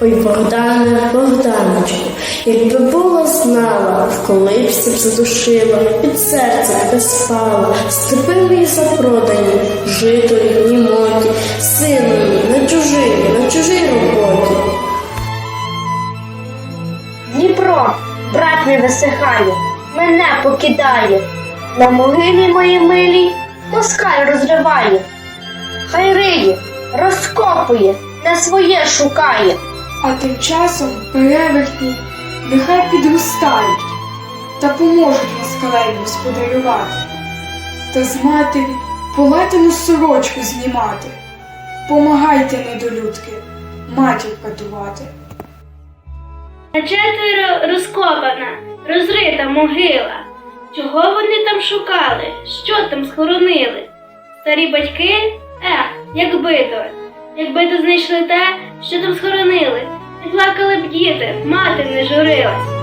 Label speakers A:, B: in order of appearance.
A: Ой, Богдане, Богданочку, якби була знала, в колибці б задушила, під серцем би спала, степи мої запродані, житої, німоті, сину мій, на чужині, на чужій роботі.
B: Дніпро, брат мій висихає, мене покидає, на могилі моїй милій москаль розриває, хай риє, розкопує, не своє шукає.
C: А тим часом перевертні нехай підростають та поможуть москалеві господарювати, та з матері полатану сорочку знімати. Помагайте, недолюдки, матір катувати.
D: На четверо розкопана, розрита могила. Чого вони там шукали? Що там схоронили? Старі батьки? Ех, якби то, якби ти знайшли те, що там схоронили, не плакали б діти, мати не журилась.